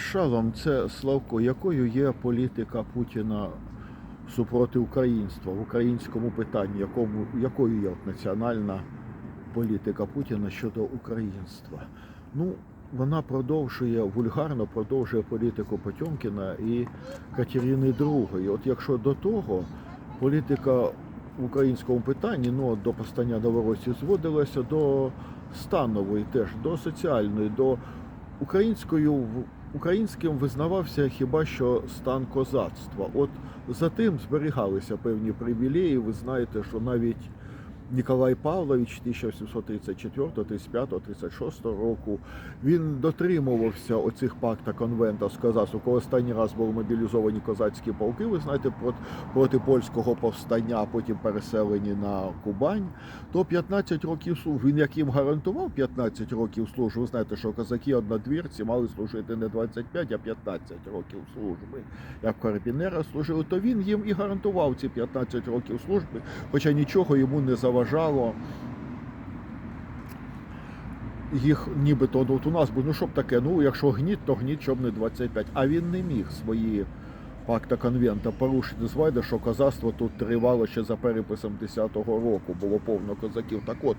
Шалом, це Славко, якою є політика Путіна супроти українства в українському питанні, якому, якою є от національна політика Путіна щодо українства? Ну, вона продовжує вульгарно продовжує політику Потьомкіна і Катерини II. От якщо до того політика в українському питанні, ну до постання Новоросії зводилася до станової, теж до соціальної, до українською українським визнавався хіба що стан козацтва. От за тим зберігалися певні привілеї. Ви знаєте, що навіть Ніколай Павлович 1734, 35, 36 року він дотримувався оцих пакта конвента з козацтвом. Коли останній раз були мобілізовані козацькі полки, ви знаєте, проти, польського повстання, а потім переселені на Кубань, то 15 років служби. Він як їм гарантував 15 років служби. Ви знаєте, що козаки однодвірці мали служити не 25, а 15 років служби. Як карабінера служили, то він їм і гарантував ці 15 років служби, хоча нічого йому не заважало. Їх нібито ну, от у нас буде, ну що б таке, ну якщо гніт, то гніт, щоб не 25. А він не міг свої пакта конвента порушити. Звайде, що козацтво тут тривало ще за переписом 10-го року, було повно козаків. Так от,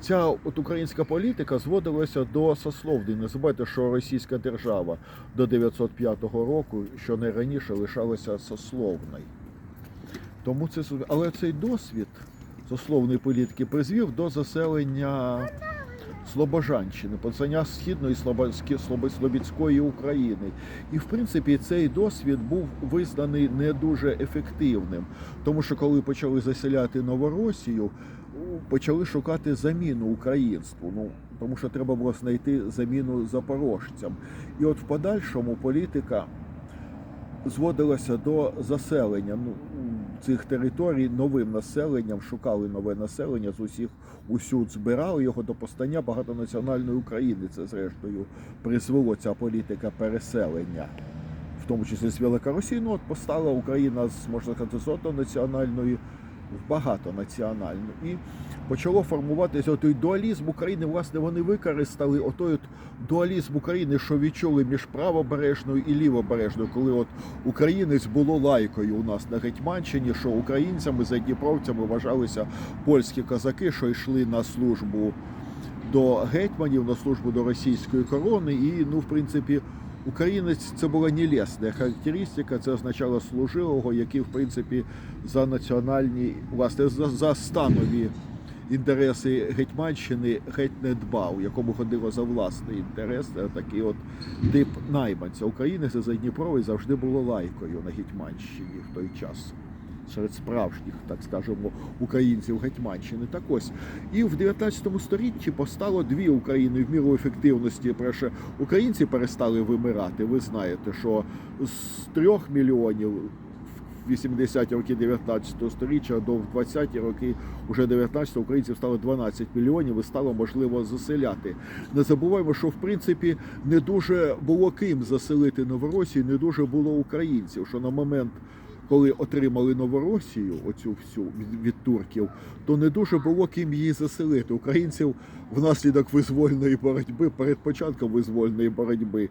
ця от українська політика зводилася до сословної. Не забувайте, що російська держава до 905 року, що не раніше лишалася сословною. Тому це але цей досвід сословної політики призвів до заселення Слобожанщини, повстання східної Слобідської України. І в принципі цей досвід був визнаний не дуже ефективним, тому що коли почали заселяти Новоросію, почали шукати заміну українству. Ну тому що треба було знайти заміну запорожцям. І от в подальшому політика зводилася до заселення ну, цих територій новим населенням, шукали нове населення з усіх усюд збирали його до постання багатонаціональної України. Це зрештою призвело ця політика переселення, в тому числі з Великоросії. Ну от постала Україна з можна сказати з однонаціональної в багатонаціональну. І почало формуватися той дуалізм України. Власне, вони використали отой от дуалізм України, що відчули між правобережною і лівобережною, коли от українець було лайкою у нас на Гетьманщині, що українцями задніпровцями вважалися польські козаки, що йшли на службу до гетьманів, на службу до російської корони, і ну, в принципі. Українець це була нелесна характеристика, це означало служивого, який, в принципі, за національні, власне, за, за станові інтереси Гетьманщини геть не дбав, якому ходило за власний інтерес, такий от тип найманця. Українець за Дніпровий завжди було лайкою на Гетьманщині в той час. Серед справжніх, так скажемо, українців Гетьманщини. Так ось. І в 19 столітті постало дві України в міру ефективності. Перше, українці перестали вимирати. Ви знаєте, що з трьох мільйонів в 80-ті роки 19 століття до 20-ті роки уже 19 українців стало 12 мільйонів і стало можливо заселяти. Не забуваємо, що в принципі не дуже було ким заселити Новоросію, не дуже було українців. Що на момент коли отримали Новоросію, оцю всю від, турків, то не дуже було ким її заселити. Українців внаслідок визвольної боротьби, перед початком визвольної боротьби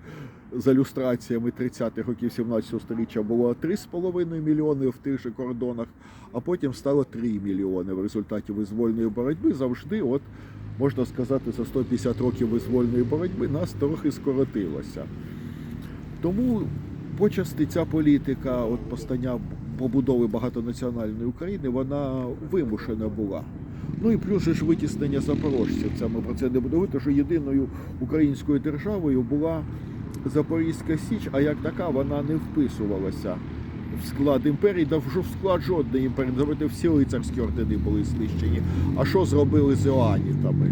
за люстраціями 30-х років 17 століття було 3,5 мільйони в тих же кордонах, а потім стало 3 мільйони в результаті визвольної боротьби. Завжди, от можна сказати, за 150 років визвольної боротьби нас трохи скоротилося. Тому почасти ця політика от постання побудови багатонаціональної України, вона вимушена була. Ну і плюс ж витіснення запорожців. Це ми про це не будемо говорити, що єдиною українською державою була Запорізька Січ, а як така вона не вписувалася в склад імперії, да в склад жодної імперії. Зробити всі лицарські ордени були знищені. А що зробили з іоанітами?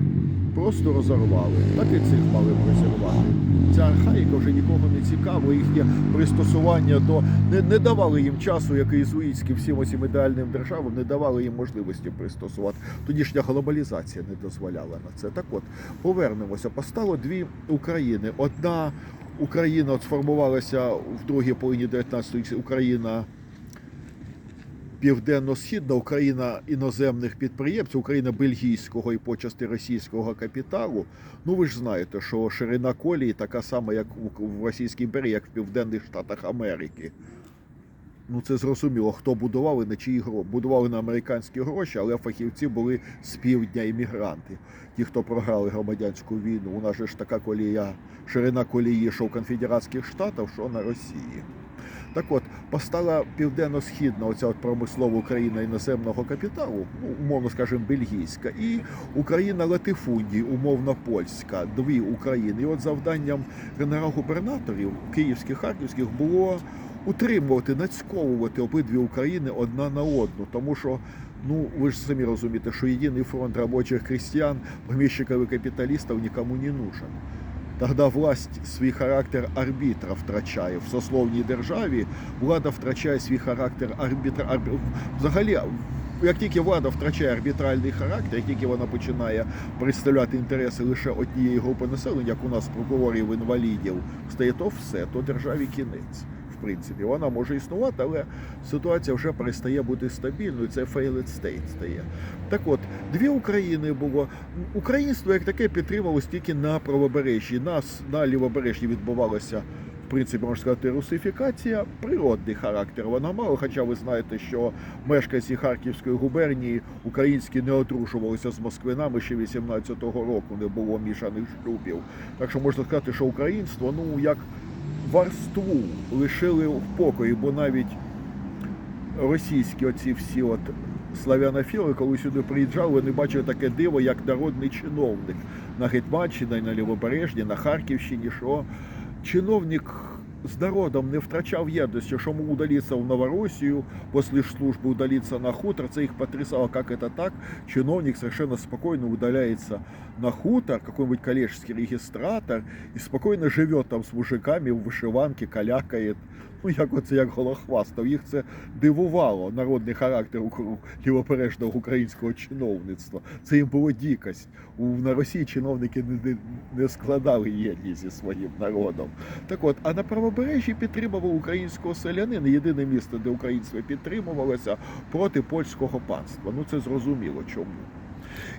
Просто розорвали. Так і цих мали б розірвати. Ця архаїка вже нікого не цікаво, їхнє пристосування до не, не давали їм часу, як і всім оцим ідеальним державам, не давали їм можливості пристосувати. Тодішня глобалізація не дозволяла на це. Так от повернемося. Постало дві України. Одна Україна сформувалася в другій половині 19 століття. Україна південно-східна Україна іноземних підприємців, Україна бельгійського і почасти російського капіталу. Ну ви ж знаєте, що ширина колії така сама, як в Російській імперії, як в Південних Штатах Америки. Ну це зрозуміло, хто будував і на чиї гроші. Будували на американські гроші, але фахівці були з півдня іммігранти. Ті, хто програли громадянську війну. У нас же ж така колія, ширина колії, що в конфедератських штатах, що на Росії. Так от, постала південно-східна оця от промислова Україна іноземного капіталу, ну, умовно скажімо, бельгійська, і Україна латифундій, умовно польська, дві України. І от завданням генерал-губернаторів київських, харківських було утримувати, нацьковувати обидві України одна на одну, тому що. Ну, ви ж самі розумієте, що єдиний фронт робочих крестьян, поміщиків і капіталістів нікому не нужен. Тогда власть свій характер арбітра втрачає. В сословній державі влада втрачає свій характер арбітра. Арб... Взагалі, як тільки влада втрачає арбітральний характер, як тільки вона починає представляти інтереси лише однієї групи населення, як у нас прокурорів інвалідів, стає то все, то державі кінець. Принципі, вона може існувати, але ситуація вже перестає бути стабільною. Це failed state стає. Так от, дві України було. Українство як таке підтримувалось тільки на правобережжі. Нас на лівобережжі відбувалося, в принципі, можна сказати, русифікація, природний характер вона мала. Хоча ви знаєте, що мешканці Харківської губернії українські не одружувалися з москвинами ще 18-го року, не було мішаних шлюбів. Так що можна сказати, що українство, ну як варству лишили в покої, бо навіть російські оці всі от славянофіли, коли сюди приїжджали, вони бачили таке диво, як народний чиновник на Гетьманщині, на Лівобережні, на Харківщині, що чиновник з народом не втрачав єдності, що йому удалиться в Новоросію, після служби удалиться на хутор. Це їх потрясало, як це так. Чиновник совершенно спокойно удаляется на хутор, какой-нибудь коллежский регистратор, і спокійно живе там з мужиками в вишиванці, калякає. Ну, як оце як голохвастав. Їх це дивувало, народний характер лівопережного українського чиновництва. Це їм було дикость. У, на Росії чиновники не, не, не складали єдність зі своїм народом. Так от, а на правобережжі підтримував українського селянина. Єдине місто, де українство підтримувалося проти польського панства. Ну це зрозуміло чому.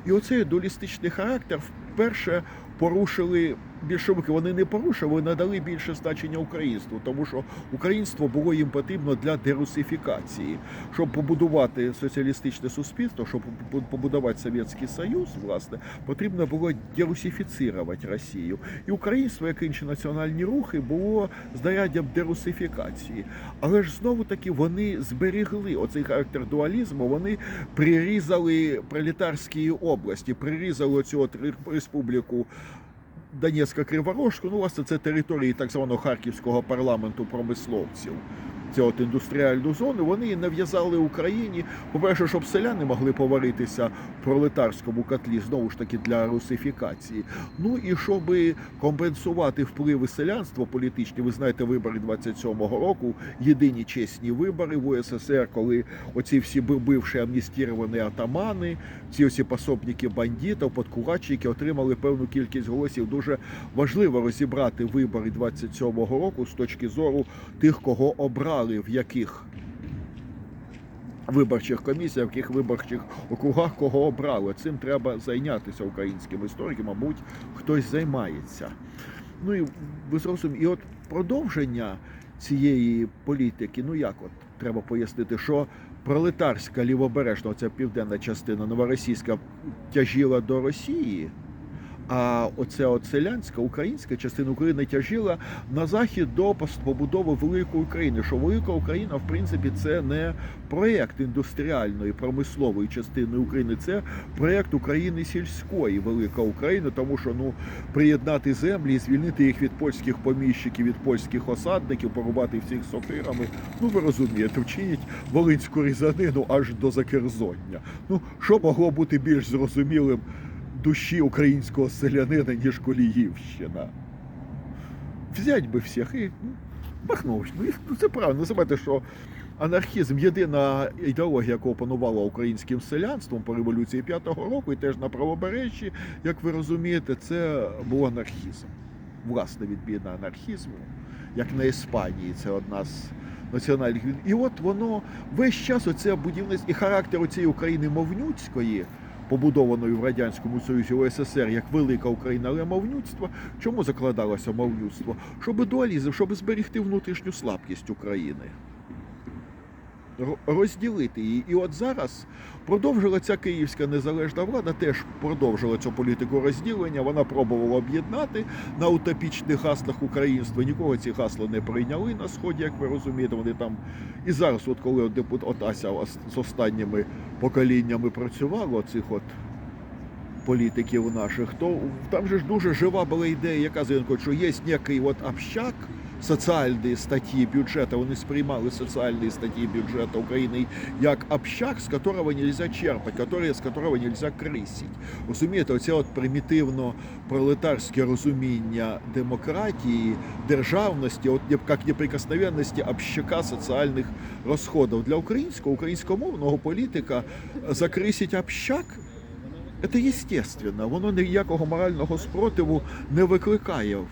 І оцей дуалістичний характер вперше порушили більшовики. Вони не порушили, надали більше значення українству, тому що українство було їм потрібно для дерусифікації, щоб побудувати соціалістичне суспільство, щоб побудувати Совєтський Союз, власне, потрібно було дерусифіцірувати Росію. І українство, як інші національні рухи, було знаряддям дерусифікації. Але ж знову таки вони зберегли оцей характер дуалізму, вони прирізали пролетарські області, прирізали от республіку. Донецька Криворожку, ну, власне, це території так званого харківського парламенту промисловців. Цю от індустріальну зону вони її нав'язали Україні. По-перше, щоб селяни могли поваритися в пролетарському котлі, знову ж таки для русифікації. Ну і щоб компенсувати впливи селянства політичні, ви знаєте, вибори 27-го року, єдині чесні вибори в УССР, коли оці всі бивші амністіровані атамани, ці всі пособники бандитів, подкувачики отримали певну кількість голосів. Дуже важливо розібрати вибори 27-го року з точки зору тих, кого обрали, в яких виборчих комісіях, в яких виборчих округах кого обрали. Цим треба зайнятися українським історикам, мабуть, хтось займається. Ну і ви зрозуміли, і от продовження цієї політики, ну як от треба пояснити, що пролетарська лівобережна, оця південна частина новоросійська тяжіла до Росії. А оця селянська українська частина України тяжіла на захід до побудови великої України. Що велика Україна, в принципі, це не проєкт індустріальної промислової частини України, це проєкт України сільської велика Україна, тому що ну приєднати землі, звільнити їх від польських поміщиків, від польських осадників, порубати всіх сокирами. Ну ви розумієте, вчинять волинську різанину аж до Закерзоння. Ну що могло бути більш зрозумілим? Душі українського селянина, ніж Коліївщина. Взять би всіх і ну. Ну, ну, це правильно. Називайте, що анархізм єдина ідеологія, яка опанувала українським селянством по революції п'ятого року, і теж на правобережжі, як ви розумієте, це був анархізм. Власне відміна анархізму, як на Іспанії, це одна з національних. І от воно весь час оце будівництво і характер цієї України мовнюцької, побудованої в Радянському Союзі УССР як велика Україна, але мавнюцтва. Чому закладалося мавнюцтво? Щоб дуалізм, щоб зберегти внутрішню слабкість України. Ро- Розділити її. І от зараз продовжила ця київська незалежна влада, теж продовжила цю політику розділення. Вона пробувала об'єднати на утопічних гаслах українства. Нікого ці гасла не прийняли на сході, як ви розумієте. Вони там і зараз, от коли от депут от Ася з останніми поколіннями працювала, цих от політиків наших, то там же ж дуже жива була ідея, яка Зеленко, що є некий от общак. Соціальні статті бюджету, вони сприймали соціальні статті бюджету України як общак, з якого нельзя черпати, который, з якого нельзя крисить. Розумієте, оце от примітивно пролетарське розуміння демократії, державності, от як неприкосновенності общака соціальних розходів. Для українського, українськомовного політика закрисить общак це естественно, воно ніякого морального спротиву не викликає в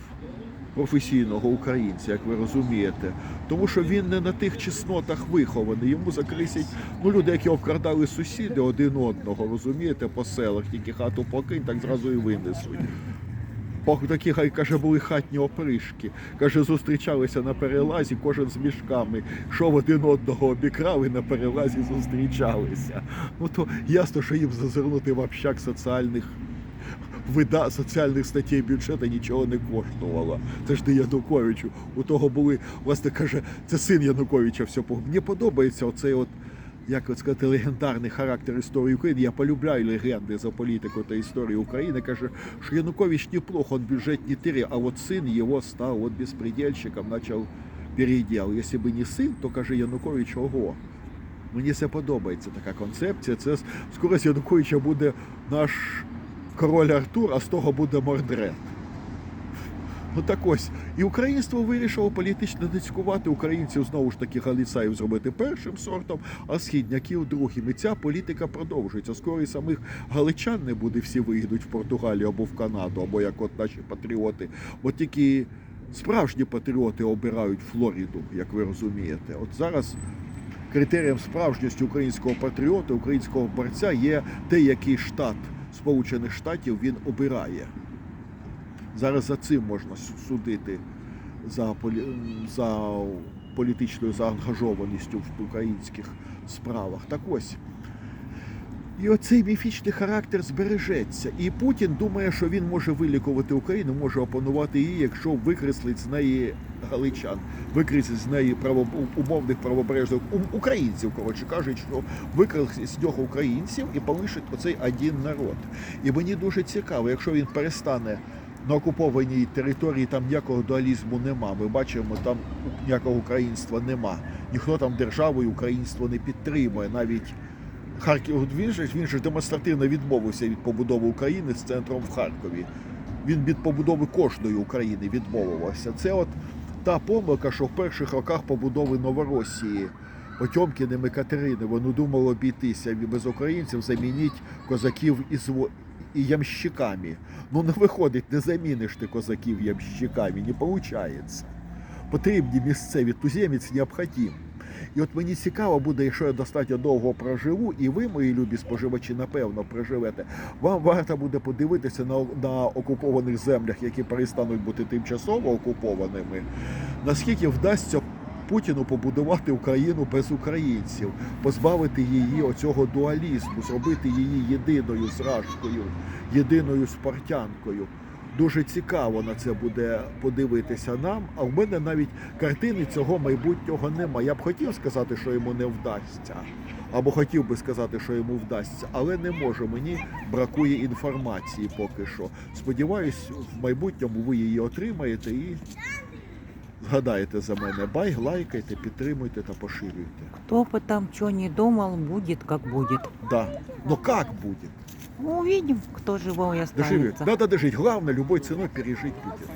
професійного українця, як ви розумієте. Тому що він не на тих чеснотах вихований. Йому закрисять ну, люди, які обкрадали сусіди один одного, розумієте, по селах, тільки хату покинь, так зразу і винесуть. Такі, хай каже, були хатні опришки. Каже, зустрічалися на перелазі, кожен з мішками, що в один одного обікрали на перелазі зустрічалися. Ну то ясно, що їм зазирнути в общак соціальних вида соціальних статей бюджету нічого не коштувало. Це ж не Януковичу. У того були, власне каже, це син Януковича все Мені подобається оцей от. Як от сказати, легендарний характер історії України. Я полюбляю легенди за політику та історію України. Каже, що Янукович неплохо, он бюджет не тырил, а вот сын его стал вот беспредельщиком, начал передел. Якщо б не син, то каже Янукович, ого. Мені це подобається така концепція. Це скоро Януковича буде наш король Артур, а з того буде Мордрет. Ну так ось. І українство вирішило політично дицькувати українців знову ж таки галіцаїв зробити першим сортом, а східняків другим. І ця політика продовжується. Скоро і самих галичан не буде, всі виїдуть в Португалію або в Канаду, або як от наші патріоти. Бо тільки справжні патріоти обирають Флориду, як ви розумієте. От зараз критерієм справжньості українського патріота, українського борця є те, який штат Сполучених Штатів він обирає. Зараз за цим можна судити за, за політичною заангажованістю в українських справах. Так ось. І оцей міфічний характер збережеться. І Путін думає, що він може вилікувати Україну, може опанувати її, якщо викреслить з неї галичан, викреслить з неї право... умовних правобережних українців, коротше кажуть, що викреслить з нього українців і полишить оцей один народ. І мені дуже цікаво, якщо він перестане на окупованій території там ніякого дуалізму нема. Ми бачимо, там ніякого українства нема. Ніхто там державою українство не підтримує. Навіть Харків от він же демонстративно відмовився від побудови України з центром в Харкові. Він від побудови кожної України відмовився. Це от та помилка, що в перших роках побудови Новоросії. Потьомкіним і Катерини, вони думали обійтися без українців, замініть козаків із і ямщиками. Ну не виходить, не заміниш ти козаків ямщиками, не виходить. Потрібні місцеві туземець необхідний. І от мені цікаво буде, якщо я достатньо довго проживу, і ви, мої любі споживачі, напевно, проживете. Вам варто буде подивитися на, на окупованих землях, які перестануть бути тимчасово окупованими, наскільки вдасться Путіну побудувати Україну без українців, позбавити її оцього дуалізму, зробити її єдиною зражкою, єдиною спартянкою. Дуже цікаво на це буде подивитися нам. А в мене навіть картини цього майбутнього немає. Я б хотів сказати, що йому не вдасться, або хотів би сказати, що йому вдасться, але не можу. Мені бракує інформації поки що. Сподіваюсь, в майбутньому ви її отримаєте і згадаєте за мене. Бай, лайкайте, підтримуйте та поширюйте. Кто бы там что ни думал, будет как будет. Да. Но как будет? Ну, увидим, кто живой Доживет. останется. Надо дожить. Главное, любой ценой пережить Путина.